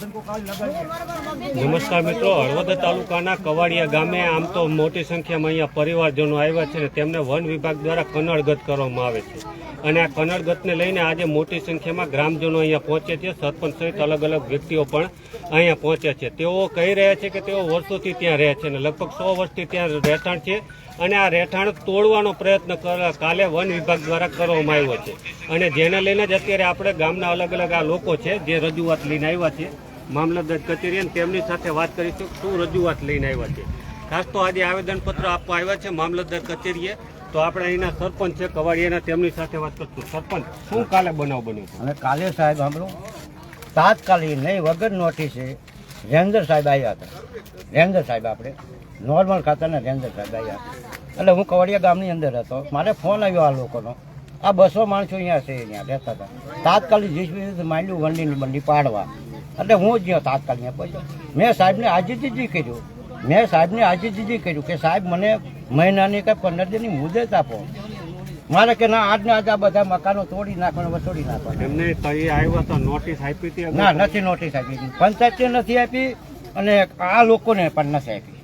નમસ્કાર મિત્રો, હળવદ તાલુકાના કવાડિયા ગામે આમ તો મોટી સંખ્યામાં અહીંયા પરિવારજનો આવ્યા છે અને તેમને વન વિભાગ દ્વારા કનડગત કરવામાં આવે છે. અને આ કનડગતને લઈને આજે મોટી સંખ્યામાં ગ્રામજનો અહીંયા પહોંચે છે. સરપંચ સહિત અલગ અલગ વ્યક્તિઓ પણ અહીંયા પહોંચ્યા છે. તેઓ કહી રહ્યા છે કે તેઓ વર્ષોથી ત્યાં રહે છે અને લગભગ સો વર્ષથી ત્યાં રહેઠાણ છે અને આ રહેઠાણ તોડવાનો પ્રયત્ન કાલે વન વિભાગ દ્વારા કરવામાં આવ્યો છે. અને જેને લઈને જ અત્યારે આપણે ગામના અલગ અલગ આ લોકો છે જે રજૂઆત લઈને આવ્યા છે. મામલતદાર કચેરી અને તેમની સાથે વાત કરીશું શું રજૂઆત લઈને આવ્યા છે. ખાસ તો આજે આવેદનપત્ર આપવા આવ્યા છે મામલતદાર કચેરીએ. તો આપણે અહીંના સરપંચ છે, કવાડિયાના, તેમની સાથે વાત કરશું. સરપંચ, શું કાલે બનાવ બન્યો અને કાલે સાહેબ સાંભળો, તાત્કાલિક નહીં, વગર નોટિસે રેન્જર સાહેબ આવ્યા હતા. રેન્જર સાહેબ આપણે, નોર્મલ ખાતાના રેન્જર સાહેબ આવ્યા હતા. એટલે હું કવાડિયા ગામની અંદર હતો. મારે ફોન આવ્યો આ લોકોનો. આ બસો માણસો અહીંયા છે, અહીંયા રહેતા હતા. તાત્કાલિક જીસબી માંડ્યું વંડી બંડી પાડવા. એટલે હું જ ગયો તાત્કાલિક પછી મેં સાહેબને આજીજી કર્યું. મેં સાહેબને આજીજી કર્યું કે સાહેબ મને મહિનાની કે પંદર દિનની મુદત આપો. મારે કે ના આજને આજ આ બધા મકાનો તોડી નાખવાના વસોડી નાખવાના. એમને આવ્યા તો નોટિસ આપી હતી ના નથી નોટિસ આપી પંચાયતને નથી આપી અને આ લોકોને પણ નથી આપી.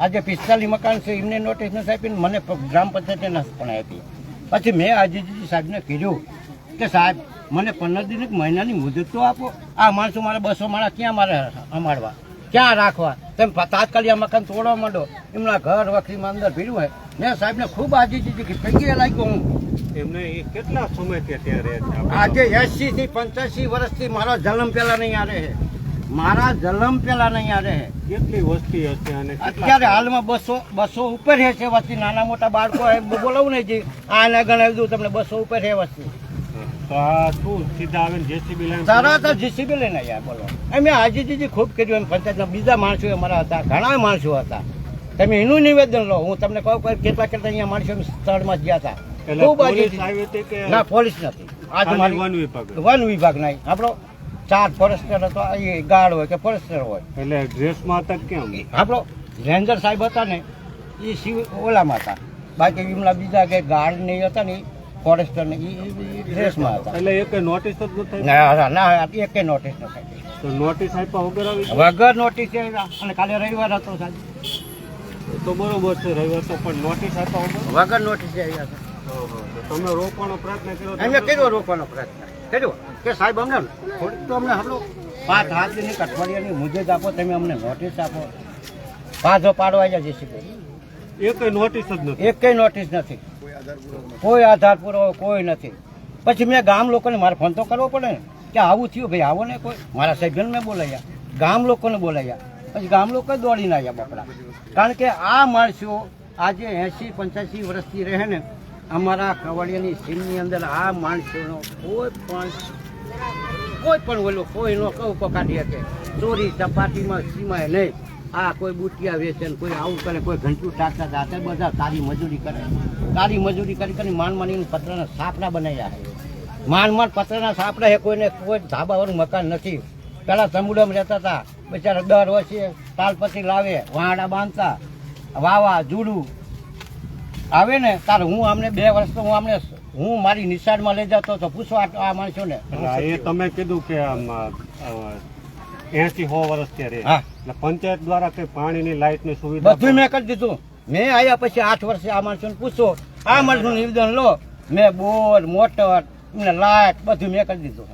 આજે પિસ્તાલીસ મકાન છે એમને નોટિસ નથી આપી મને ગ્રામ પંચાયતે નથી પણ આપી. પછી મેં આજીજી સાહેબને કીધું કે સાહેબ મને પંદર દિન મહિનાની મુદત તો આપો. આ માણસો મારે બસો માણસ ક્યાં મારે અમાડવા ક્યાં રાખવા? તમે તાત્કાલિક મકાન તોડવા માંડો? એમના ઘર વખરીમાં અંદર ભીડું હોય. મેં સાહેબને ખૂબ આજીજી કીધી પૈકી લાગ્યો હું. એમને કેટલા સમયથી ત્યાં રહે આજે એસી થી પંચ્યાસી વર્ષથી મારો જન્મ પેલા નહીં આ રહે મારા જન્મ પેલા નહીં આ રહે કેટલી વસ્તી હશે અને અત્યારે હાલમાં બસો બસો ઉપર હે છે વસ્તી. નાના મોટા બાળકો બોલાવું નહીં જી. આને ગણાવી દઉં તમને બસો ઉપર હે વસ્તી તો આ શું સીધા આવીને જેસીબી લઈને તરત જીસીબી લઈને આવ્યા બોલો. અમે હાજીજીજી ખૂબ કર્યું એમ પંચાયતના બીજા માણસો અમારા હતા ઘણા માણસો હતા. તમે એનું નિવેદન લો હું તમને કહું કે કેટલા કેટલા અહીંયા માણસો સ્થળમાં ગયા હતા. ખૂબ ના પોલીસ નથી. આજ વન વિભાગ વન વિભાગ નહીં. આપણો ચાર ફોરેસ્ટર હતો એ ગાર્ડ હોય કે ફોરેસ્ટર હોય. એટલે ડ્રેસમાં હતા કેમ? આપણો રેન્જર સાહેબ હતા ને એ ઓલામાં હતા. બાકી એમના બીજા કે ગાર્ડ નહીં હતા ને ફોરેસ્ટર ને એ ડ્રેસમાં હતા. એટલે એક નોટિસ જ નથી ના ના એકે નોટિસ ન થાય તો નોટિસ આપ્યા વગર આવી વગર નોટિસ અને કાલે રવિવાર હતો સાહેબ. તો બરોબર છે રવિવાર તો પણ નોટિસ આપ્યા વગર? વગર નોટિસ આવ્યા હતા. તમે રોકવાનો પ્રયત્ન કર્યો એમને કર્યો રોકવાનો પ્રયત્ન. કર્યો કે સાહેબ અમને થોડીક તો અમને આપણો પાંચ હાથ અઠવાડિયાની મુજબ આપો તમે અમને નોટિસ આપો. પાછો પાડવા જાય જેસી એક નોટિસ જ નથી એકેય નોટિસ નથી. કોઈ આધાર પૂરો કોઈ નથી. પછી મેં ગામ લોકોને મારે ફોન તો કરવો પડે ને, કે આવું થયું, ભાઈ આવો ને કોઈ. મારા સભ્યને મેં બોલાયા, ગામ લોકોને બોલાયા. પછી ગામ લોકો દોડીને આવ્યા બાપડા કારણ કે આ માણસો આજે એંસી પંચ્યાસી વર્ષથી રહે ને, અમારા કવાડિયાની સીમની અંદર આ માણસોનો કોઈ પણ કોઈ પણ ઓલો કોઈનો કહું પકાડી શકે. ચોરી, ચપાટીમાં સીમાય નહીં. આ કોઈ બુટિયા વેચે ને કોઈ આવું કરે, કોઈ ઘંટું ટાકતા જાતે બધા તારી મજૂરી કરે. તારી મજૂરી કરી કરી માંડ માંડીને પતરાના સાપડા બનાવ્યા છે. માંડ માંડ પતરાના સાપડા છે, કોઈને કોઈ ધાબાવાળું મકાન નથી. પહેલાં સમુડમ રહેતા હતા. બિચારા દર વર્ષે તાલપત્રી લાવે, વાંડા બાંધતા. વાવા, જુડું. આવે ને, તારે હું આમને બે વર્ષ તો હું આમને હું મારી નિશાળમાં લઈ જતો હતો પૂછવા આ માણસોને. એ તમે કીધું કે આમ એસી સો વર્ષ ત્યાં રહે. હા. એટલે પંચાયત દ્વારા કઈ પાણીની લાઇટની સુવિધા બધું મેં કરી દીધું. મેં આવ્યા પછી આઠ વર્ષે આ માણસોને પૂછો આ માણસનું નિવેદન લો. મેં બોર મોટર એમને લાઇટ બધું મેં કરી દીધું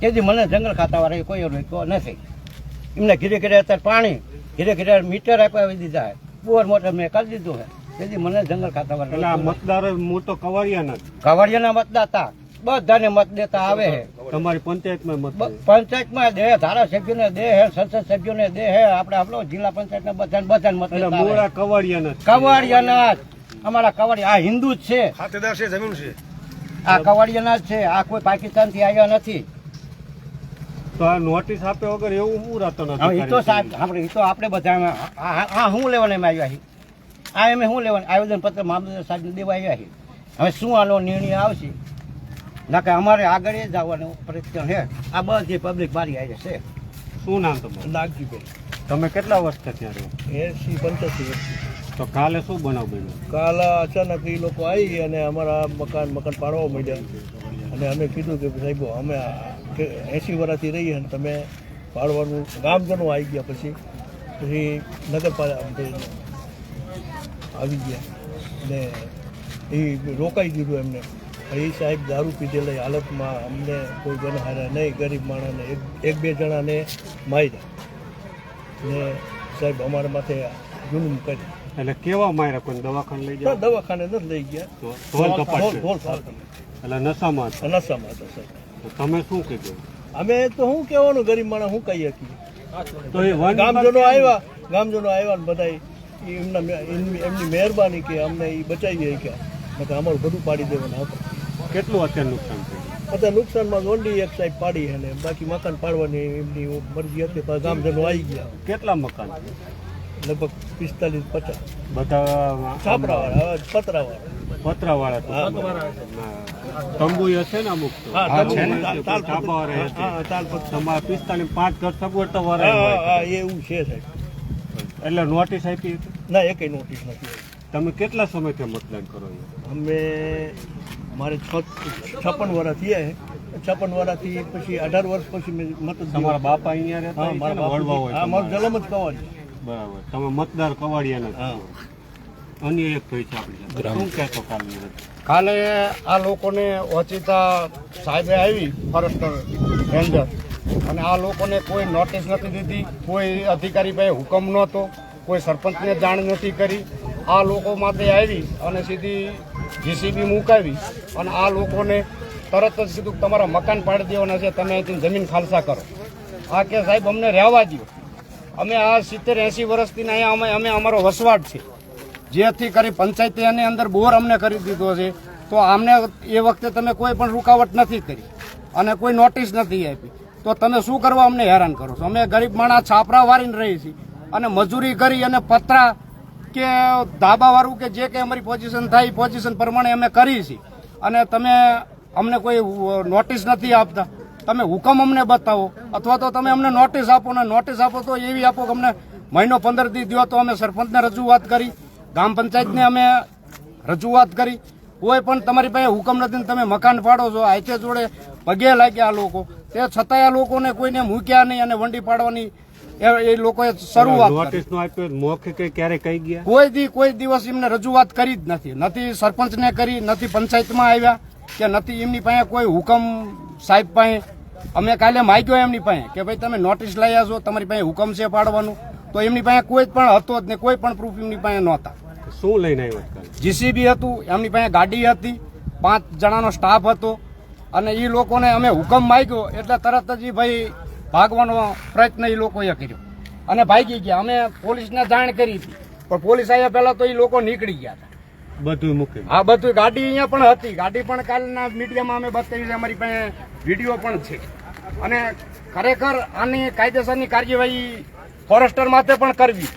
તેથી મને જંગલ ખાતાવાળા કોઈ રોક્યો નથી. એમને ઘીરે ઘીરે અત્યારે પાણી ઘીરે ઘીરે મીટર આપાવી દીધા બોર મોટર મેં કરી દીધું છે. તેથી મને જંગલ ખાતાવાળા મતદારો મોટો તો કવાડિયા નથી. કવાડિયાના મતદાતા. બધાને મત દેતા આવે. છે તમારી પંચાયતમાં મત પંચાયતમાં દે ધારાસભ્યોને દે હે સંસદ સભ્યોને દે હે આપણે આપણો જિલ્લા પંચાયતના બધા બધાને મત દેતા મોરા કવાડિયાના કવાડિયાના જ. અમારા કવાડિયા આ હિન્દુ જ છે. ખાતેદાર છે જમીન છે. આ કવાડિયાના જ છે. આ કોઈ પાકિસ્તાનથી આવ્યા નથી. તો આ નોટિસ આપ્યા વગર એવું હું રહેતો નથી એ તો સાહેબ આપણે એ તો આપણે બધા હા હું લેવાને એમ આવ્યા છીએ? આ એમ શું લેવાનું આવેદન પત્ર મામલતદાર સાહેબને દેવા આવ્યા છીએ. હવે શું આનો નિર્ણય આવશે? ના કે અમારે આગળ એ જવાનું પ્રયત્ન છે આ બધી પબ્લિક મારી આવી છે. શું નામ તમારું? નાગજીભાઈ. તમે કેટલા વર્ષથી ત્યાં રહ્યો એસી પંચ્યાસી વર્ષ તો કાલે શું બનાવ બન્યો? કાલે અચાનક એ લોકો આવી અને અમારા મકાન મકાન પાડવા માંડ્યા. અને અમે કીધું કે સાહેબ અમે એસી વર્ષથી રહીએ અને તમે પાડવાનું ગામજનો આવી ગયા પછી. પછી નગરપાલિકા આવી ગયા. ને એ રોકાઈ દીધું એમને. એ સાહેબ દારૂ પીધેલા હાલતમાં અમને કોઈ ગણહારા નહીં ગરીબ માણસને એક એક બે જણાને માર્યા. ને સાહેબ અમારા માથે જુલુમ કરી એટલે કેવા માર્યા? કોઈ દવાખાને લઈ ગયા દવાખાને નથી લઈ ગયા. એટલે નશામાં. નશામાં હતા સાહેબ. તો તમે શું કીધું? અમે તો શું કહેવાનું ગરીબ માણસ શું કહીએ શકીએ તો એ ગામજનો આવ્યા ગામજનો આવ્યા ને બધા એમની એમની મહેરબાની કે અમને એ બચાવી ગયા નકર અમારું બધું પાડી દેવાનું હતા કેટલું અત્યારે નુકસાન થયું? અત્યારે નુકસાનમાં ઓનલી એક સાઈડ પાડી અને બાકી મકાન પાડવાની એમની મરજી હતી પણ ગામજનો આવી ગયા. કેટલા મકાન? લગભગ પિસ્તાલીસ પચાસ. બધા છાપરાવાળા પતરાવાળા. પતરાવાળા તંબુ. હશે ને? અમુક તમારા પિસ્તાલીસ પાંચ ઘર સગવડતા વાળા એવું છે સાહેબ. એટલે નોટિસ આપી? ના એકે નોટિસ નથી. તમે કેટલા સમયથી મતદાન કરો છો? અમે મારે છ છપ્પન વર્ષ થયા છે. છપ્પન વર્ષથી પછી અઢાર વર્ષ પછી મેં મતદાન તમારા બાપા અહીંયા રહેતા મારા વડવા હોય મારો જલમ જ કવાડી. બરાબર. તમે મતદાર કવાડિયા હા. અન્ય એક ભાઈ છે આપણે. શું કહેતો કાલે? કાલે આ લોકોને ઓચિતા સાહેબે આવી ફોરેસ્ટર રેન્જર અને આ લોકોને કોઈ નોટિસ નથી દીધી. કોઈ અધિકારી પાસે હુકમ નહોતો. કોઈ સરપંચને જાણ નથી કરી. આ લોકો માટે આવી અને સીધી જીસીબી મુકાવી અને આ લોકોને તરત જ સીધું તમારા મકાન પાડી દેવાના છે, તમે અહીંથી જમીન ખાલસા કરો. આ કે સાહેબ, અમને રહેવા દો અમે આ સિત્તેર એંસી વર્ષથી અહીંયા અમે અમે અમારો વસવાટ છે. જેથી કરી પંચાયતે એની અંદર બોર અમને કરી દીધો છે. તો અમને એ વખતે તમે કોઈ પણ રૂકાવટ નથી કરી અને કોઈ નોટિસ નથી આપી. તો તમે શું કરવા અમને હેરાન કરો છો? અમે ગરીબ માણસ છાપરા વારીને રહી છીએ અને મજૂરી કરી અને પતરા કે ધાબા વાળું કે જે કંઈ અમારી પોઝિશન થાય, એ પોઝિશન પ્રમાણે અમે કરી છીએ. અને તમે અમને કોઈ નોટિસ નથી આપતા. તમે હુકમ અમને બતાવો. અથવા તો તમે અમને નોટિસ આપો ને નોટિસ આપો તો એવી આપો કે અમને મહિનો પંદર દી દો તો અમે સરપંચને રજૂઆત કરી ગ્રામ પંચાયતને અમે રજૂઆત કરી. કોઈ પણ તમારી પાસે હુકમ નથી તમે મકાન પાડો છો આયતે જોડે પગે લાગ્યા આ લોકો. તે છતાંય આ લોકોને કોઈને મૂક્યા નહીં અને વંડી પાડવાની એ- એ લોકોએ શરૂઆત ક્યારે કહી ગયા? કોઈ દી કોઈ દિવસ એમને રજૂઆત કરી જ નથી. નથી સરપંચને કરી નથી પંચાયતમાં આવ્યા કે નથી એમની પાસે કોઈ હુકમ સાહેબ પાસે. અમે કાલે માગ્યો એમની પાસે કે ભાઈ તમે નોટિસ લાવ્યા છો તમારી પાસે હુકમ છે પાડવાનું. તો એમની પાસે કોઈ પણ હતો જ નહીં કોઈ પણ પ્રૂફ એમની પાસે નહોતા. શું લઈને આવ્યો જીસીબી હતું એમની પાસે ગાડી હતી પાંચ જણાનો સ્ટાફ હતો. અને એ લોકોને અમે હુકમ માગ્યો એટલે તરત જ એ ભાઈ ભાગવાનો પ્રયત્ન એ લોકોએ કર્યો. અને ભાગી ગયા. અમે પોલીસને જાણ કરી હતી. પણ પોલીસ આવ્યા પહેલા તો એ લોકો નીકળી ગયા હતા. બધું મૂકી આ બધું ગાડી અહીંયા પણ હતી. ગાડી પણ કાલના મીડિયામાં અમે બતાવી અમારી પાસે વીડિયો પણ છે. અને ખરેખર આની કાયદેસરની કાર્યવાહી ફોરેસ્ટર માટે પણ કરવી.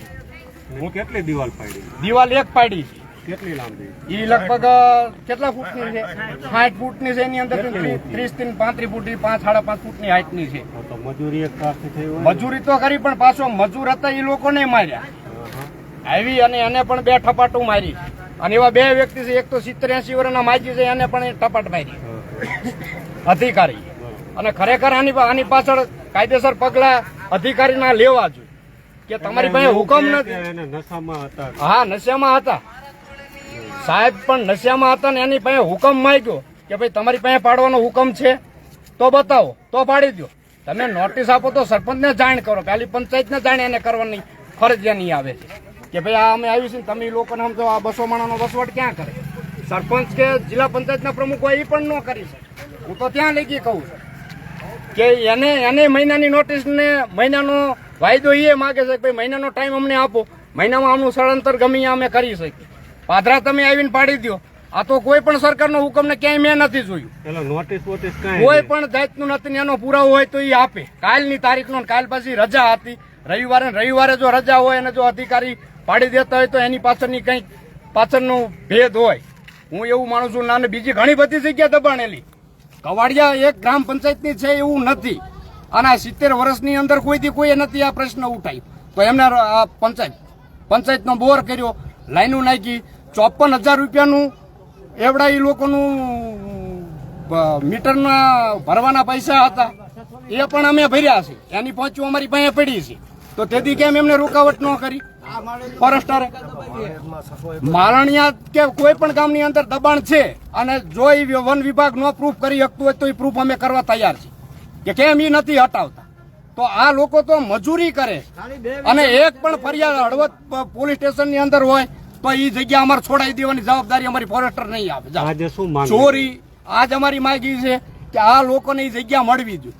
હું કેટલી દિવાલ પાડી? દિવાલ એક પાડી છે. કેટલી લાંબી? એ લગભગ કેટલા ફૂટની છે? સાઠ ફૂટની છે એની અંદર ત્રીસથી પાંત્રીસ ફૂટ પાંચ સાડા પાંચ ફૂટની હાઈટની છે. મજૂરી? મજૂરી તો કરી પણ પાછો મજૂર હતા એ લોકોને માર્યા. આવી અને એને પણ બે ઠપાટું મારી. અને એવા બે વ્યક્તિ છે એક તો સિત્તેર એસી વર્ષના માજી છે એને પણ એ ટપાટ મારી. અધિકારી. અને ખરેખર આની આની પાછળ કાયદેસર પગલા અધિકારીના લેવા જોઈએ. કે તમારી પાસે હુકમ નથી. નશામાં હતા. હા નશિયામાં હતા. સાહેબ પણ નશિયામાં હતા ને એની પાસે હુકમ માંગ્યો કે ભાઈ તમારી પાસે પાડવાનો હુકમ છે. તો બતાવો, તો પાડી દો તમે નોટિસ આપો તો સરપંચને જાણ કરો, પેલી પંચાયતને જાણ એને કરવાની ફરજિયાની આવે છે. કે ભાઈ આ અમે આવી છે તમે લોકોને સમજો આ બસો માણાનો વસવાટ ક્યાં કરે? સરપંચ કે જિલ્લા પંચાયતના પ્રમુખ હોય એ પણ ન કરી શકે. હું તો ત્યાં લઈ ગઈ કહું છું. કે એને એને મહિનાની નોટિસ ને મહિનાનો વાયદો એ માગે છે કે ભાઈ મહિનાનો ટાઈમ અમને આપો. મહિનામાં આમનું સ્થળાંતર ગમી અમે કરી શકીએ. પાદરા તમે આવીને પાડી દો આ તો કોઈ પણ સરકારનો હુકમ ને ક્યાંય મેં નથી જોયું. નોટિસ વોટિસ કોઈ. પણ જાતનું નથી એનો પુરાવો હોય તો એ આપે. કાલની તારીખનો ને કાલ પછી રજા હતી. રવિવારે ને રવિવારે જો રજા હોય અને જો અધિકારી પાડી દેતા હોય તો એની પાછળની કંઈક પાછળનો ભેદ હોય. હું એવું માનું છું નાને બીજી ઘણી બધી જગ્યા દબાણેલી. કવાડિયા એક ગ્રામ પંચાયતની છે એવું નથી. અને આ સિત્તેર વર્ષની અંદર કોઈથી કોઈએ નથી આ પ્રશ્ન ઉઠાવ્યો. તો એમને આ પંચાયત પંચાયતનો બોર કર્યો લાઈનો નાખી ચોપન હજાર રૂપિયાનું એવડા એ લોકોનું મીટરના ભરવાના પૈસા હતા. એ પણ અમે ભર્યા છે. એની પહોંચવું અમારી પાસે પડી છે. તો તેથી કેમ એમને રોકાવટ ન કરી? ફોરેસ્ટરે મારણિયા કે કોઈ પણ ગામની અંદર દબાણ છે અને જો એ વન વિભાગ નો પ્રૂફ કરી શકતું હોય તો એ પ્રૂફ અમે કરવા તૈયાર છે કે કેમ એ નથી હટાવતા? તો આ લોકો તો મજૂરી કરે અને એક પણ ફરિયાદ હળવદ પોલીસ સ્ટેશનની અંદર હોય તો એ જગ્યા અમારે છોડાવી દેવાની જવાબદારી અમારી ફોરેસ્ટર નહીં આવે. આજે શું ચોરી આજ અમારી માગી છે કે આ લોકોને એ જગ્યા મળવી જોઈએ.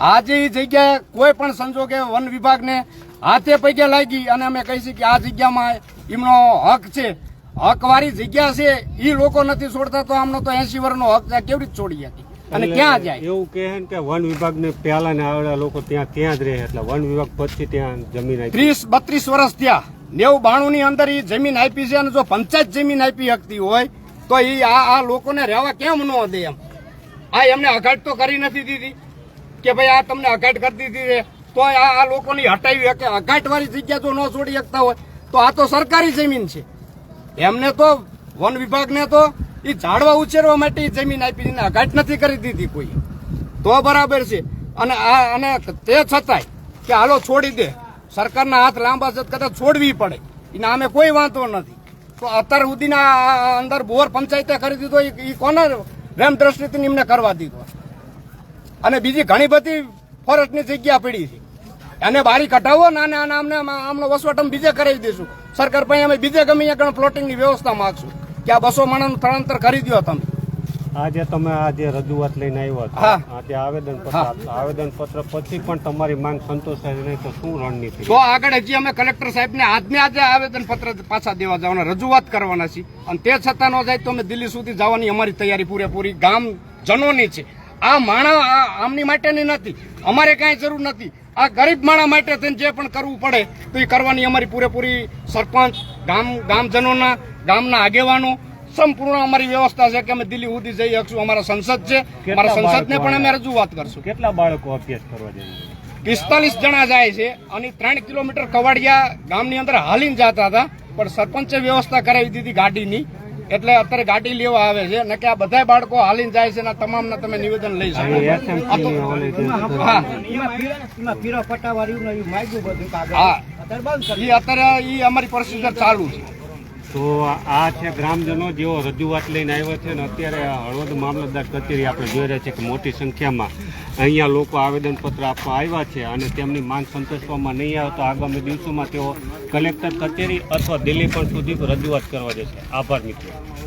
આજે એ જગ્યાએ કોઈ પણ સંજોગે વન વિભાગને હાથે પગે લાગી અને અમે કહીશું કે આ જગ્યામાં એમનો હક છે. હકવાળી જગ્યા છે એ લોકો નથી છોડતા તો આમનો તો એસી વર્ષનો હક છે કેવી રીતે છોડી હતી અને ક્યાં જાય? એવું કહે કે વન વિભાગને પહેલા ને આવેલા લોકો ત્યાં ત્યાં જ રહે. એટલે વન વિભાગ પછી ત્યાં જમીન ત્રીસ બત્રીસ વર્ષ થયા. નેવું બાણું ની અંદર એ જમીન આપી છે અને જો પંચાયત જમીન આપી શકતી હોય, તો એ આ આ લોકોને રહેવા કેમ ન દે એમ? આ એમને અઘાટ તો કરી નથી દીધી કે ભાઈ આ તમને અઘાટ કરી દીધી તો આ આ લોકોની હટાવી શકે. અઘાટ વાળી જગ્યા જો ન છોડી શકતા હોય, તો આ તો સરકારી જમીન છે. એમને તો વન વિભાગને તો એ ઝાડવા ઉછેરવા માટે એ જમીન આપી છે. અઘાટ નથી કરી દીધી કોઈ. તો બરાબર છે. અને આ અને તે છતાંય કે હાલો છોડી દે. સરકારના હાથ લાંબા છે કદાચ છોડવી પડે. એના અમે કોઈ વાંધો નથી. તો અત્યાર સુધીના અંદર બોર પંચાયતે કરી દીધો એ કોના રેમ દ્રષ્ટિથી એમને કરવા દીધો. અને બીજી ઘણી બધી ફોરેસ્ટની જગ્યા પડી છે. એને બારી કઢાવો ને અને અમને આમનો વસવાટ બીજે કરાવી દઈશું. સરકાર પાસે અમે બીજે ગમે ત્યાં પ્લોટિંગની વ્યવસ્થા માગશું. કે આ બસો માણસનું સ્થળાંતર કરી દો તમે. આજે તમે આ જે રજૂઆત લઈને આવ્યા હતા હા. આજે આવેદન પત્ર. આવેદન પત્ર પછી પણ તમારી માંગ સંતોષાય નહીં તો શું રણનીતિ તો આગળ હજી અમે કલેક્ટર સાહેબને આજને આજે આવેદન પત્ર પાછા દેવા જવાના રજૂઆત કરવાના છીએ. અને તે છતાં ન જાય તો અમે દિલ્હી સુધી જવાની અમારી તૈયારી પૂરેપૂરી. ગામ જનોની છે. આ માણા આમની માટેની નથી. અમારે કાંઈ જરૂર નથી. આ ગરીબ માણા માટે થઈને જે પણ કરવું પડે તો એ કરવાની અમારી પૂરેપૂરી સરપંચ ગામ ગામજનોના ગામના આગેવાનો સંપૂર્ણ અમારી વ્યવસ્થા છે કે અમે દિલ્હી સુધી જઈ શકશું. અમારા સંસદ છે. અમારા સંસદને પણ અમે રજૂઆત કરશું. કેટલા બાળકો અભ્યાસ કરવા જાય પિસ્તાલીસ જણા જાય છે અને ત્રણ કિલોમીટર કવાડિયા ગામની અંદર હાલીને જતા હતા પણ સરપંચે વ્યવસ્થા કરાવી દીધી ગાડીની. એટલે અત્યારે ગાડી લેવા આવે છે. ને કે આ બધા બાળકો હાલીને જાય છે તમામ ના તમામના તમે નિવેદન લઈ શકો. હા. અત્યારે એ અત્યારે ઈ અમારી પ્રોસિજર ચાલુ છે. તો આ છે ગ્રામજનો, જેઓ રજૂઆત લઈને આવ્યા છે અને અત્યારે હળવદ મામલતદાર કચેરી આપણે જોઈ રહ્યા છે કે મોટી સંખ્યામાં અહીંયા લોકો આવેદનપત્ર આપવા આવ્યા છે અને તેમની માંગ સંતોષવામાં નહીં આવે તો આગામી દિવસોમાં તેઓ કલેક્ટર કચેરી અથવા દિલ્હી પણ સુધી રજૂઆત કરવા જશે. આભાર મિત્રો.